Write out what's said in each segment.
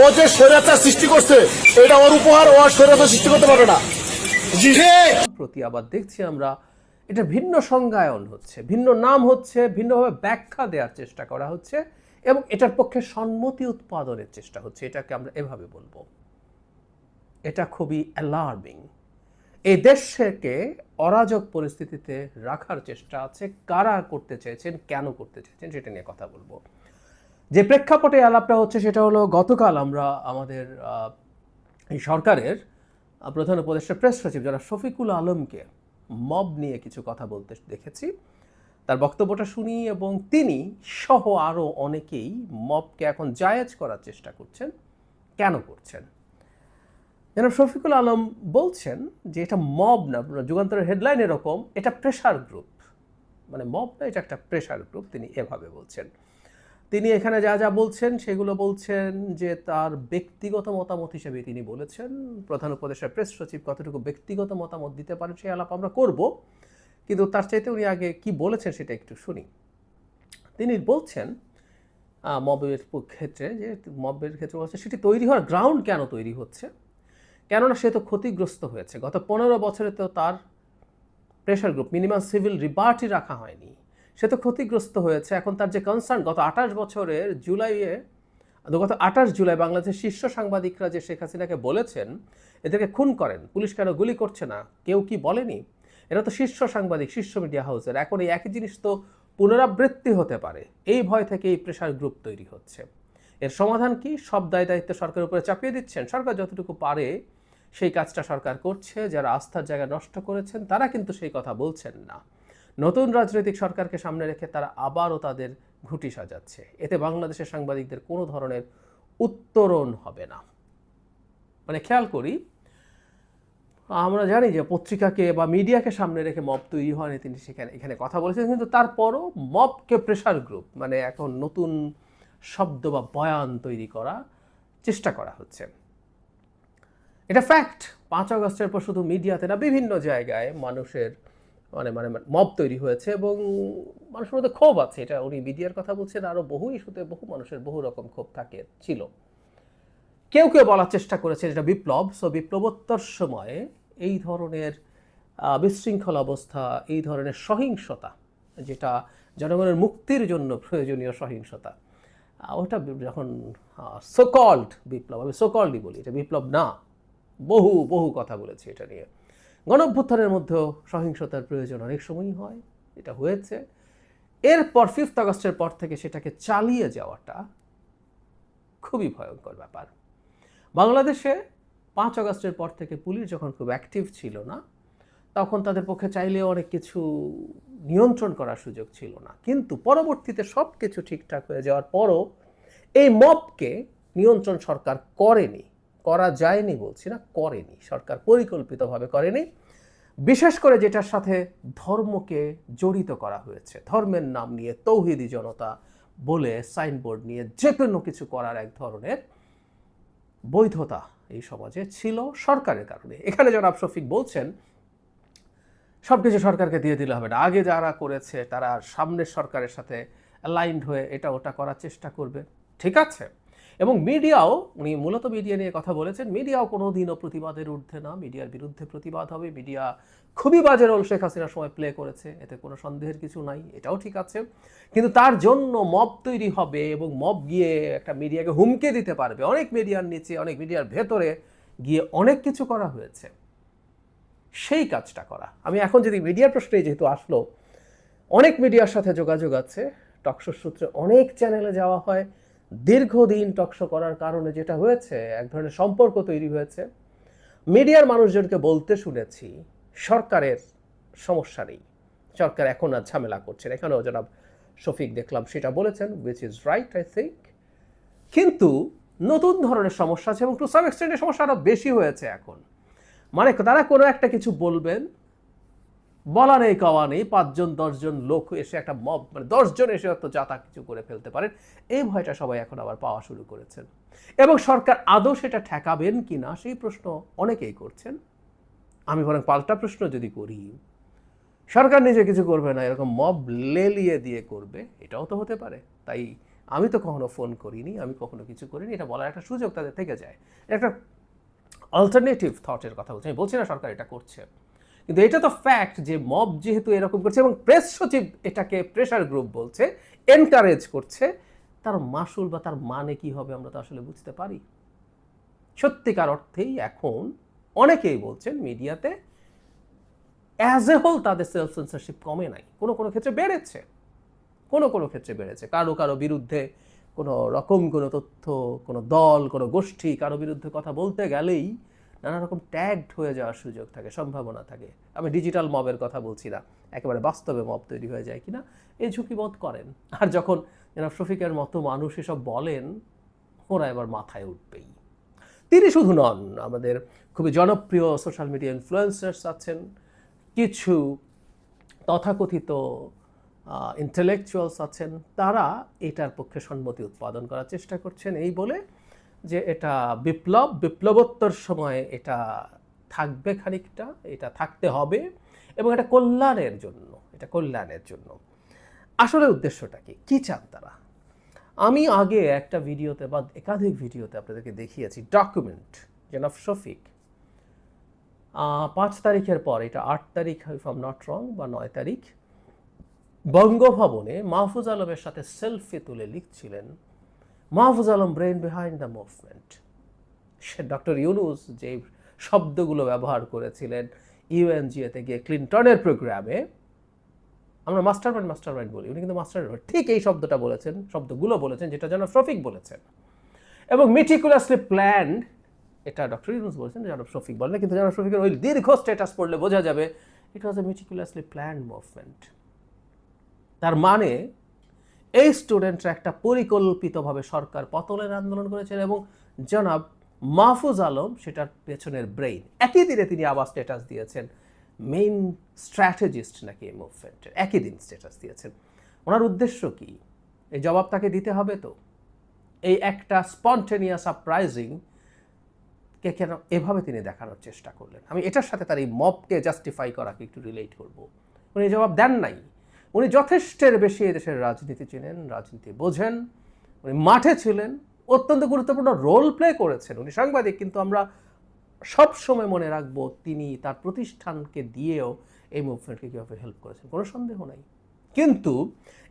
ও যে স্বৈরাচার সৃষ্টি করছে, এটা ওর উপহার, ও আর স্বৈরাচার সৃষ্টি করতে পারবে না। প্রতি আবার দেখছি আমরা, এটা ভিন্ন সংজ্ঞায়ন হচ্ছে, ভিন্ন নাম হচ্ছে, ভিন্নভাবে ব্যাখ্যা দেওয়ার চেষ্টা করা হচ্ছে, এবং এটার পক্ষে সম্মতি উৎপাদনের চেষ্টা হচ্ছে, এটাকে আমরা এভাবে বলব। এটা খুবই অ্যালার্মিং এই দেশকে অরাজক পরিস্থিতিতে রাখার চেষ্টা আছে, কারা করতে চেয়েছেন, কেন করতে চেয়েছেন, সেটা নিয়ে কথা বলব। যে প্রেক্ষাপটে আলাপটা হচ্ছে সেটা হলো, গতকাল আমরা আমাদের এই সরকারের প্রধান উপদেষ্টা, প্রেস সচিব যারা শফিকুল আলমকে মব নিয়ে কিছু কথা বলতে দেখেছি, তার বক্তব্যটা শুনি এবং তিনি সহ আরও অনেকেই মবকে এখন জায়েজ করার চেষ্টা করছেন। কেন করছেন? যেন শফিকুল আলম বলছেন যে এটা মব না, যুগান্তরের হেডলাইন এরকম, এটা প্রেশার গ্রুপ। মানে মব না, এটা একটা প্রেশার গ্রুপ, তিনি এভাবে বলছেন। তিনি এখানে যা যা বলছেন, সেগুলো বলছেন যে তার ব্যক্তিগত মতামত হিসেবে তিনি বলেছেন। প্রধান উপদেষ্টা প্রেস সচিব কতটুকু ব্যক্তিগত মতামত দিতে পারেন সেই আলাপ আমরা করব। কিন্তু তার চাইতে উনি আগে কি বলেছেন সেটা একটু শুনি। তিনি বলছেন মবের ক্ষেত্রে যে মবের ক্ষেত্রে বলছে সেটি তৈরি হওয়ার গ্রাউন্ড কেন তৈরি হচ্ছে? কেননা সে তো ক্ষতিগ্রস্ত হয়েছে। গত পনেরো বছরে তো তার pressure group minimum civil liberty রাখা হয়নি। সে তো ক্ষতিগ্রস্ত হয়েছে। এখন তার যে কনসার্ন গত আঠাশ বছরের জুলাইয়ে, গত আঠাশ জুলাই বাংলাদেশের শীর্ষ সাংবাদিকরা যে শেখ হাসিনাকে বলেছেন, এদেরকে খুন করেন। পুলিশ কেন গুলি করছে না? কেউ কি বলেনি? এরা তো শীর্ষ সাংবাদিক, শীর্ষ মিডিয়া হাউসের এখন এই একই জিনিস তো পুনরাবৃত্তি হতে পারে। এই ভয় থেকে এই প্রেশার গ্রুপ তৈরি হচ্ছে। এর সমাধান কি? সব দায় দায়িত্ব সরকারের উপরে চাপিয়ে দিচ্ছেন। সরকার যতটুকু পারে সেই কাজটা সরকার করছে। যারা আস্থার জায়গা নষ্ট করেছেন, তারা কিন্তু সেই কথা বলছেন না। নতুন রাজনৈতিক সরকারকে সামনে রেখে তারা আবারও তাদের ঘুটি সাজাচ্ছে। এতে বাংলাদেশের সাংবাদিকদের কোনো ধরনের উত্তরণ হবে না। মানে খেয়াল করি, আমরা জানি যে পত্রিকাকে বা মিডিয়াকে সামনে রেখে মব তৈরি হয়নি তিনি সেখানে, এখানে কথা বলেছেন, কিন্তু তারপরও মবকে প্রেশার গ্রুপ মানে এখন নতুন শব্দ বা বয়ান তৈরি করা চেষ্টা করা হচ্ছে। এটা ফ্যাক্ট পাঁচ আগস্টের পর শুধু মিডিয়াতে না, বিভিন্ন জায়গায় মানুষের মানে মানে মব তৈরি হয়েছে এবং মানুষের মধ্যে ক্ষোভ আছে। এটা উনি মিডিয়ার কথা বলছেন আরও বহু ইস্যুতে বহু মানুষের বহু রকম ক্ষোভ থাকে, ছিল। কেউ কেউ বলার চেষ্টা করেছে এটা বিপ্লব। সো বিপ্লবোত্তর সময়ে এই ধরনের বিশৃঙ্খল অবস্থা, এই ধরনের সহিংসতা, যেটা জনগণের মুক্তির জন্য প্রয়োজনীয় সহিংসতা ওটা যখন সোকল্ড বিপ্লব, আমি সোকল্ডই বলি, এটা বিপ্লব না। বহু বহু কথা বলেছি এটা নিয়ে। গণঅভ্যুত্থানের মধ্যেও সহিংসতার প্রয়োজন অনেক সময়ই হয়, এটা হয়েছে। এরপর ফিফথ আগস্টের পর থেকে সেটাকে চালিয়ে যাওয়াটা খুবই ভয়ঙ্কর ব্যাপার। বাংলাদেশে পাঁচ আগস্টের পর থেকে পুলিশ যখন খুব অ্যাক্টিভ ছিল না, তখন তাদের পক্ষে চাইলেও অনেক কিছু নিয়ন্ত্রণ করার সুযোগ ছিল না। কিন্তু পরবর্তীতে সব কিছু ঠিকঠাক হয়ে যাওয়ার পরও এই মবকে নিয়ন্ত্রণ সরকার করেনি। করা যায়নি বলছি না, করেনি। সরকার পরিকল্পিতভাবে করেনি। বিশেষ করে যেটার সাথে ধর্মকে জড়িত করা হয়েছে। ধর্মের নাম নিয়ে তৌহিদি জনতা বলে সাইনবোর্ড নিয়ে যে কোনো কিছু করার এক ধরনের বৈধতা এই সমাজে ছিল সরকারের কারণে। এখানে জনাব শফিক বলছেন সব কিছু সরকারকে দিয়ে দিলে হবে না। আগে যারা করেছে, তারা সামনের সরকারের সাথে অ্যালাইন্ড হয়ে এটা ওটা করার চেষ্টা করবে। ঠিক আছে? এবং মিডিয়াও, উনি মূলত মিডিয়া নিয়ে কথা বলেছেন, মিডিয়াও কোনো দিনও প্রতিবাদের ঊর্ধ্বে না। মিডিয়ার বিরুদ্ধে প্রতিবাদ হবে। মিডিয়া খুবই বাজে রোল শেখ হাসিনার সময় প্লে করেছে। এতে কোনো সন্দেহের কিছু নাই, এটাও ঠিক আছে। কিন্তু তার জন্য মব তৈরি হবে এবং মব গিয়ে একটা মিডিয়াকে হুমকে দিতে পারবে। অনেক মিডিয়ার নিচে, অনেক মিডিয়ার ভেতরে গিয়ে অনেক কিছু করা হয়েছে। সেই কাজটা করা। আমি এখন যদি মিডিয়ার প্রশ্নে যেহেতু আসলো, অনেক মিডিয়ার সাথে যোগাযোগ আছে। টকশো সূত্রে অনেক চ্যানেলে যাওয়া হয়। দীর্ঘদিন টকশো করার কারণে যেটা হয়েছে, এক ধরনের সম্পর্ক তৈরি হয়েছে। মিডিয়ার মানুষজনকে বলতে শুনেছি, সরকারের সমস্যা নেই। সরকার এখন আর ঝামেলা করছে। এখানেও জনাব শফিক দেখলাম সেটা বলেছেন which is right I think কিন্তু নতুন ধরনের সমস্যা আছে এবং টু সাম এক্সটেন্ডের সমস্যা আরও বেশি হয়েছে এখন। মানে তারা কোনো একটা কিছু বলবেন বলা নেই, কওয়া নেই, পাঁচজন, দশজন লোক এসে একটা মব মানে দশজন এসে হয়তো যা তা কিছু করে ফেলতে পারেন। এই ভয়টা সবাই এখন আবার পাওয়া শুরু করেছেন। এবং সরকার আদৌ সেটা ঠেকাবেন কি না, সেই প্রশ্ন অনেকেই করছেন। আমি বরং পাল্টা প্রশ্ন যদি করি, সরকার নিজে কিছু করবে না, এরকম মব লেলিয়ে দিয়ে করবে, এটাও তো হতে পারে। তাই আমি তো কখনো ফোন করিনি, আমি কখনো কিছু করিনি, এটা বলার একটা সুযোগ তাদের থেকে যায়। একটা অল্টারনেটিভ থটের কথা বলছি। আমি বলছি না সরকার এটা করছে। কিন্তু এটা তো ফ্যাক্ট যে মব যেহেতু এরকম করছে এবং প্রেস সচিব এটাকে প্রেশার গ্রুপ বলছে এনকারেজ করছে, তার মাসুল বা তার মানে কি হবে আমরা তো আসলে বুঝতে পারি। সত্যিকার অর্থেই এখন অনেকেই বলছেন মিডিয়াতে অ্যাজ এ হোল তাদের সেলফ সেন্সারশিপ কমে নাই। কোনো কোনো ক্ষেত্রে বেড়েছে। কোনো কোনো ক্ষেত্রে বেড়েছে। কারও কারও বিরুদ্ধে কোনো রকম কোনো তথ্য, কোনো দল, কোনো গোষ্ঠী কারও বিরুদ্ধে কথা বলতে গেলেই নানা রকম ট্যাগড হয়ে যাওয়ার সুযোগ থাকে, সম্ভাবনা থাকে। আমি ডিজিটাল মবের কথা বলছি না, একেবারে বাস্তবে মব তৈরি হয়ে যায় কিনা এই ঝুঁকি বোধ করেন। আর যখন জনাব শফিকের মতো মানুষ এসব বলেন, ওরা এবার মাথায় উঠবেই। তিনি শুধু নন, আমাদের খুবই জনপ্রিয় সোশ্যাল মিডিয়া ইনফ্লুয়েন্সার্স আছেন, কিছু তথাকথিত ইন্টেলেকচুয়ালস আছেন, তারা এটার পক্ষে সম্মতি উৎপাদন করার চেষ্টা করছেন, এই বলে যে এটা বিপ্লব, বিপ্লবোত্তর সময়ে এটা থাকবে খানিকটা, এটা থাকতে হবে এবং এটা কল্যাণের জন্য, এটা কল্যাণের জন্য। আসলে উদ্দেশ্যটা কি? কী চান তারা? আমি আগে একটা ভিডিওতে বা একাধিক ভিডিওতে আপনাদেরকে দেখিয়েছি ডকুমেন্ট জেনাফ শফিক পাঁচ তারিখের পর, এটা আট তারিখ ইফ আম নট রং বা নয় তারিখ, বঙ্গভবনে মাহফুজ আলমের সাথে সেলফি তুলে লিখছিলেন Mahfuz Alam brain behind the movement say doctor Yunus যে শব্দগুলো ব্যবহার করেছিলেন ইউএনজিএতে গিয়ে ক্লিন্টনের প্রোগ্রামে, আমরা মাস্টার মাইন্ড মাস্টার মাইন্ড বলি, উনি কিন্তু মাস্টার ঠিক এই শব্দটা বলেছেন, শব্দগুলো বলেছেন, যেটা যেন শফিক বলেছেন। এবং মেটিকুলাসলি প্ল্যান্ড এটা ডক্টর ইউনুস বলেছেন জানব শফিক বলেন কিন্তু জানব শফিকের ওই দীর্ঘ স্ট্যাটাস পড়লে বোঝা যাবে it was a meticulously planned movement তার মানে এই স্টুডেন্টরা একটা পরিকল্পিতভাবে সরকার পতনের আন্দোলন করেছেন এবং জনাব মাহফুজ আলম সেটার পেছনের ব্রেইন একই দিনে তিনি আবার স্ট্যাটাস দিয়েছেন। মেইন স্ট্র্যাটেজিস্ট নাকি এই মুভমেন্টের একই দিন স্ট্যাটাস দিয়েছেন। ওনার উদ্দেশ্য কি? এই জবাব তাকে দিতে হবে তো। এই একটা স্পন্টেনিয়াস সারপ্রাইজিং কে কেন এভাবে তিনি দেখানোর চেষ্টা করলেন? আমি এটার সাথে তার এই মবকে জাস্টিফাই করাকে একটু রিলেট করব। উনি জবাব দেন নাই। উনি যথেষ্টের বেশি এদেশের রাজনীতি চেনেন, রাজনীতি বোঝেন, উনি মাঠে ছিলেন, অত্যন্ত গুরুত্বপূর্ণ রোল প্লে করেছেন। উনি সাংবাদিক, কিন্তু আমরা সব সময় মনে রাখব তিনি তার প্রতিষ্ঠানকে দিয়েও এই মুভমেন্টকে কীভাবে হেল্প করেছেন, কোনো সন্দেহ নাই। কিন্তু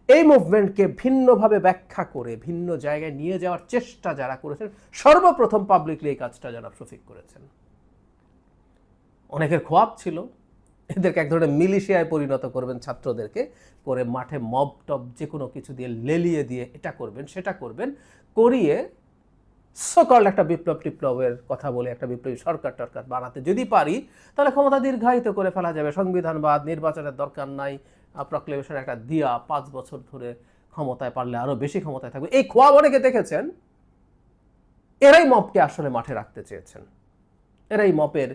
এই মুভমেন্টকে ভিন্নভাবে ব্যাখ্যা করে, ভিন্ন জায়গায় নিয়ে যাওয়ার চেষ্টা যারা করেছেন, সর্বপ্রথম পাবলিকলি এই কাজটা যারা শফিক করেছেন। অনেকের খোয়াব ছিল এদেরকে এক ধরনের মিলিশিয়ায় পরিণত করবেন ছাত্রদেরকে। করে মাঠে মব টব যে কোনো কিছু দিয়ে লেলিয়ে দিয়ে এটা করবেন, সেটা করবেন। করিয়ে সকল একটা বিপ্লব টিপ্লবের কথা বলে একটা বিপ্লবী সরকার টরকার বানাতে যদি পারি, তাহলে ক্ষমতা দীর্ঘায়িত করে ফেলা যাবে। সংবিধানবাদ, নির্বাচনের দরকার নাই প্রক্লেমেশন একটা দিয়া পাঁচ বছর ধরে ক্ষমতায় পারলে আরও বেশি ক্ষমতায় থাকবে। এই খোয়াব অনেকে দেখেছেন? এরাই মপকে আসলে মাঠে রাখতে চেয়েছেন। এরাই মপের